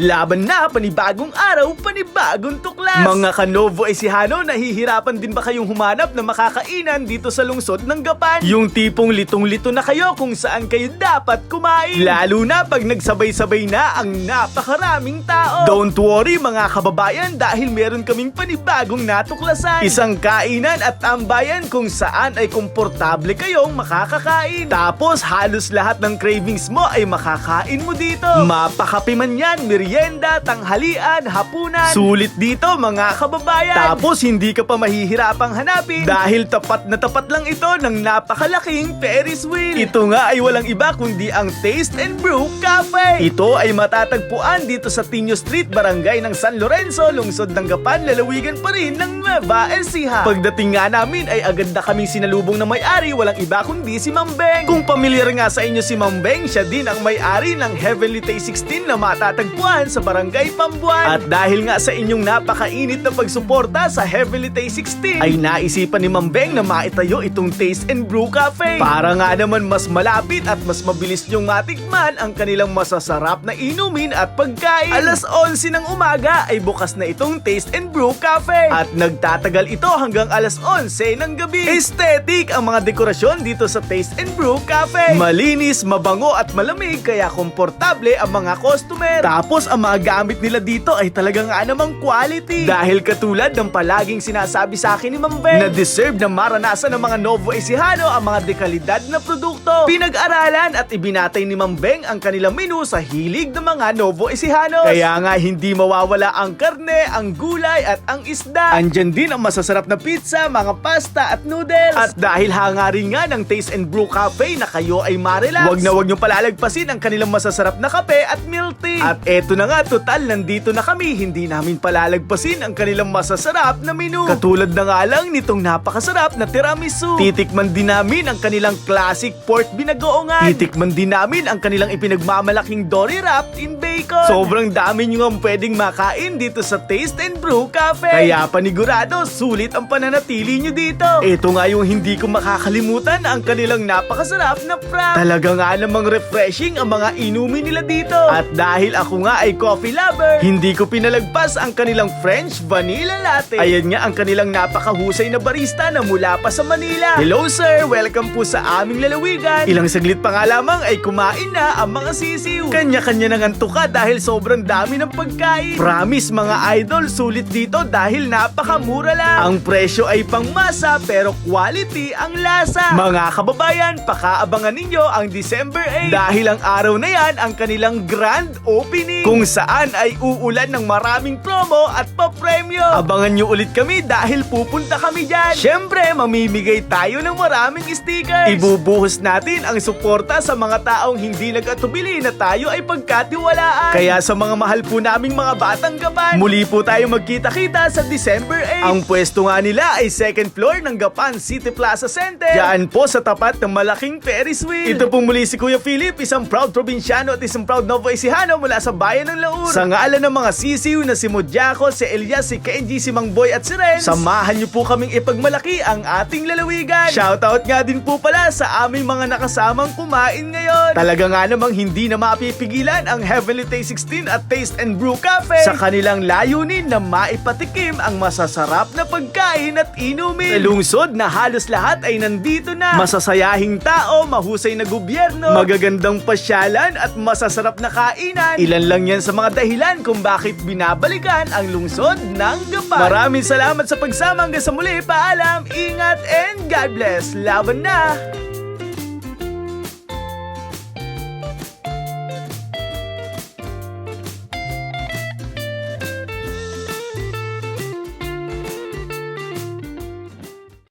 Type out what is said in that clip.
Laban na, panibagong araw, panibagong tuklas! Mga kanovo Ecijano, nahihirapan din ba kayong humanap na makakainan dito sa lungsod ng Gapan? Yung tipong litong-lito na kayo kung saan kayo dapat kumain. Lalo na pag nagsabay-sabay na ang napakaraming tao. Don't worry mga kababayan dahil meron kaming panibagong natuklasan. Isang kainan at tambayan kung saan ay komportable kayong makakakain. Tapos halos lahat ng cravings mo ay makakain mo dito. Mapakape man yan, merienda, tanghalian, hapunan. Sulit dito mga kababayan. Tapos hindi ka pa mahihirapang hanapin dahil tapat na tapat lang ito ng napakalaking Ferris wheel. Ito nga ay walang iba kundi ang Taste and Brew Cafe. Ito ay matatagpuan dito sa Tinio Street, Barangay ng San Lorenzo, lungsod ng Gapan, lalawigan pa rin ng Nueva Ecija. Pagdating nga namin ay agad na kaming sinalubong na may-ari, walang iba kundi si Ma'am Beng. Kung pamilyar nga sa inyo si Ma'am Beng, siya din ang may-ari ng Heavenly Taste 16 na matatagpuan sa Barangay Pambuan. At dahil nga sa inyong napakainit na pagsuporta sa Heavenly Taste 16, ay naisipan ni Ma'am Beng na maitayo itong Taste and Brew Cafe. Para nga naman mas malapit at mas mabilis niyong matikman ang kanilang masasarap na inumin at pagkain. Alas 11 ng umaga ay bukas na itong Taste and Brew Cafe. At nagtatagal ito hanggang alas 11 ng gabi. Aesthetic ang mga dekorasyon dito sa Taste and Brew Cafe. Malinis, mabango at malamig kaya komportable ang mga customer. Tapos ang mga gamit nila dito ay talagang nga namang quality. Dahil katulad ng palaging sinasabi sa akin ni Ma'am Beng na deserve na maranasan ng mga Novo Ecijano ang mga dekalidad na produkto. Pinag-aralan at ibinatay ni Ma'am Beng ang kanilang menu sa hilig ng mga Novo Ecijanos. Kaya nga hindi mawawala ang karne, ang gulay at ang isda. Andyan din ang masasarap na pizza, mga pasta at noodles. At dahil hangarin nga ng Taste and Brew Cafe na kayo ay marelax, wag na wag nyo palalagpasin ang kanilang masasarap na kape at milk tea. At eto na nga, total nandito na kami, hindi namin palalagpasin ang kanilang masasarap na menu. Katulad na nga lang nitong napakasarap na tiramisu. Titikman din namin ang kanilang classic pork binagoongan. Titikman din namin ang kanilang ipinagmamalaking dory wrapped in bacon. Sobrang dami nyo nga pwedeng makain dito sa Taste and Brew Cafe. Kaya panigurado, sulit ang pananatili nyo dito. Ito nga yung hindi ko makakalimutan ang kanilang napakasarap na pram. Talaga nga namang refreshing ang mga inumin nila dito. At dahil ako nga ay coffee lover, hindi ko pinalagpas ang kanilang French vanilla latte. Ayan nga ang kanilang napakahusay na barista na mula pa sa Manila. Hello sir, welcome po sa aming lalawigan. Ilang saglit pa nga lamang ay kumain na ang mga sisiw. Kanya-kanya nang antuka dahil sobrang dami ng pagkain. Promise mga idol, sulit dito dahil napakamura lang. Ang presyo ay pangmasa pero quality ang lasa. Mga kababayan, pakaabangan ninyo ang December 8 dahil ang araw na yan ang kanilang grand opening kung saan ay uulan ng maraming promo at papremyo. Abangan nyo ulit kami dahil pupunta kami dyan. Siyempre, mamimigay tayo ng maraming stickers. Ibubuhos natin ang suporta sa mga taong hindi nag-atubili na tayo ay pagkatiwalaan. Kaya sa mga mahal po naming mga batang gapan, muli po tayo magkita-kita sa December 8. Ang pwesto nga nila ay second floor ng Gapan City Plaza Center. Diyan po sa tapat ng malaking Ferris wheel. Ito pong muli si Kuya Philip, isang proud probinsyano at isang proud Novo Ecijano mula sa bayan ng Laur. Sa ngalan ng mga sisiw na si Mudyako, si Elias, si Kenji, si Mang Boy at si Renz, samahan niyo po kaming ipagmalaki ang ating lalawigan. Shoutout nga din po pala sa aming mga nakasamang kumain ngayon. Talaga nga namang hindi na mapipigilan ang Heavenly Taste 16 at Taste and Brew Cafe sa kanilang layunin na maipatikim ang masasarap na pagkain at inumin. Sa lungsod na halos lahat ay nandito na. Masasayahing tao, mahusay na gobyerno, magagandang pasyalan at masasarap na kainan. Ilan lang yan sa mga dahilan kung bakit binabalikan ang lungsod ng Gapan. Maraming salamat sa pagsama hanggang sa muli. Paalam, ingat, and God bless. Laban na!